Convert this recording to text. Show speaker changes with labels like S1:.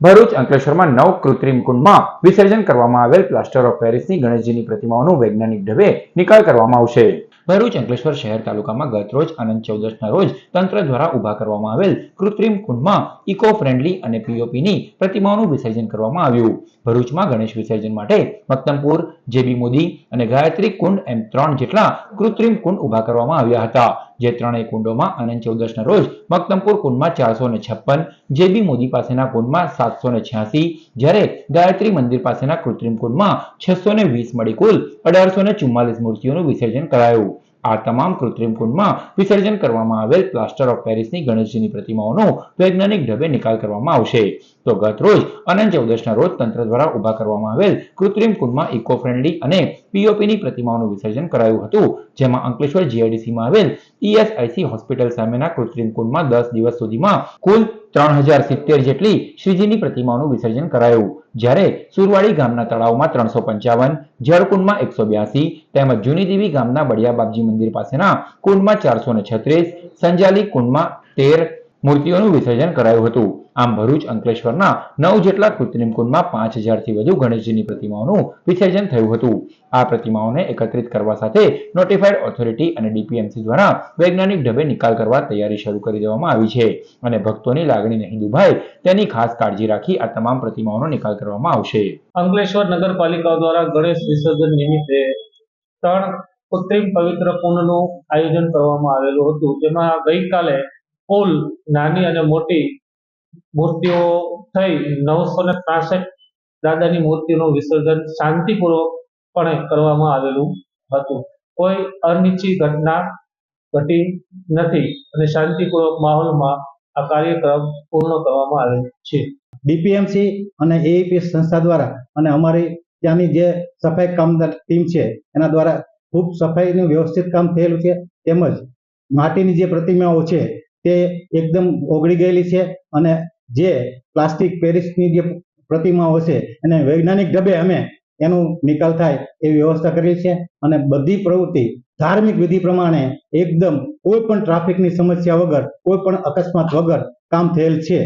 S1: ભરૂચ અંકલેશ્વરમાં નવ કૃત્રિમ કુંડમાં વિસર્જન કરવામાં આવેલ પ્લાસ્ટર ઓફ પેરિસની ગણેશજીની પ્રતિમાઓનો વૈજ્ઞાનિક ઢબે નિકાલ કરવામાં આવશે. ભરૂચ અંકલેશ્વર શહેર તાલુકામાં ગત રોજ આનંદ ચૌદશના રોજ તંત્ર દ્વારા ઊભા કરવામાં આવેલ કૃત્રિમ કુંડમાં ઇકો ફ્રેન્ડલી અને પીઓપીની પ્રતિમાઓનું વિસર્જન કરવામાં આવ્યું. ભરૂચમાં ગણેશ વિસર્જન માટે મક્તમપુર જેબી મોદી અને ગાયત્રી કુંડ એમ ત્રણ જેટલા કૃત્રિમ કુંડ ઊભા કરવામાં આવ્યા હતા. જે ત્રણેય કુંડોમાં આનંદ ચૌદશના રોજ મક્તમપુર કુંડમાં ચારસો ને છપ્પન, જેબી મોદી પાસેના કુંડમાં સાતસો ને છ્યાસી, જ્યારે ગાયત્રી મંદિર પાસેના કૃત્રિમ કુંડમાં છસો ને વીસ મળી કુલ અઢારસો ને ચુમ્માલીસ મૂર્તિઓનું વિસર્જન કરાયું. આ તમામ કૃત્રિમ કુંડમાં વિસર્જન કરવામાં આવેલ પ્લાસ્ટર ઓફ પેરિસની ગણેશજીની પ્રતિમાઓનો વૈજ્ઞાનિક ઢબે નિકાલ કરવામાં આવશે. તો ગત રોજ અનંત ચૌદશના રોજ તંત્ર દ્વારા ઊભા કરવામાં આવેલ કૃત્રિમ કુંડમાં ઇકો ફ્રેન્ડલી અને પીઓપીની પ્રતિમાઓનું વિસર્જન કરાયું હતું, જેમાં અંકલેશ્વર જીઆઈડીસીમાં આવેલ ઈએસઆઈસી હોસ્પિટલ સામેના કૃત્રિમ કુંડમાં દસ દિવસ સુધીમાં કુલ ત્રણ હજાર સિત્તેર જેટલી શ્રીજીની પ્રતિમાઓનું વિસર્જન કરાયું. જ્યારે સુરવાડી ગામના તળાવમાં ત્રણસો પંચાવન, જળકુંડમાં એકસો બ્યાસી, તેમજ જૂનીદેવી ગામના બળિયા બાપજી મંદિર પાસેના કુંડમાં ચારસો ને છત્રીસ, સંજાલી કુંડમાં તેર મૂર્તિઓનું વિસર્જન કરાયું હતું. આમ ભરૂચ અંકલેશ્વરના નવ જેટલા કૃત્રિમ કુંડમાં પાંચ હજારથી વધુ ગણેશજીની પ્રતિમાઓનું વિસર્જન થયું હતું. આ પ્રતિમાઓને એકત્રિત કરવા સાથે નોટિફાઈડ ઓથોરિટી અને ડીપીએમસી દ્વારા વૈજ્ઞાનિક ઢબે નિકાલ કરવા તૈયારી શરૂ કરી દેવામાં આવી છે અને ભક્તોની લાગણી નહીં દુભાય તેની ખાસ કાળજી રાખી આ તમામ પ્રતિમાઓનો નિકાલ કરવામાં આવશે.
S2: અંકલેશ્વર નગરપાલિકા દ્વારા ગણેશ વિસર્જન નિમિત્તે ત્રણ કૃત્રિમ પવિત્ર કુંડનું આયોજન કરવામાં આવેલું હતું. જેમાં ગઈકાલે કુલ નાની અને મોટી મૂર્તિઓ થઈ નવસો ને ત્રાસઠ દાદાની મૂર્તિનું વિસર્જન શાંતિપૂર્વક પણ કરવામાં આવેલું હતું. કોઈ અનિચ્છી ઘટના ઘટી નથી અને શાંતિપૂર્વક માહોલમાં આ કાર્યક્રમ પૂર્ણ કરવામાં આવેલ છે.
S3: ડીપીએમસી અને એઈપી સંસ્થા દ્વારા અને અમારી ત્યાંની જે સફાઈ કામદાર ટીમ છે, એના દ્વારા ખૂબ સફાઈનું વ્યવસ્થિત કામ થયેલું છે. તેમજ માટીની જે પ્રતિમાઓ છે તે એકદમ ઓગળી ગયેલી છે અને જે પ્લાસ્ટિક પેરિસની જે પ્રતિમાઓ છે એને વૈજ્ઞાનિક ઢબે અમે એનું નિકાલ થાય એવી વ્યવસ્થા કરી છે અને બધી પ્રવૃત્તિ ધાર્મિક વિધિ પ્રમાણે એકદમ કોઈ પણ ટ્રાફિકની સમસ્યા વગર, કોઈ પણ અકસ્માત વગર કામ થયેલ છે.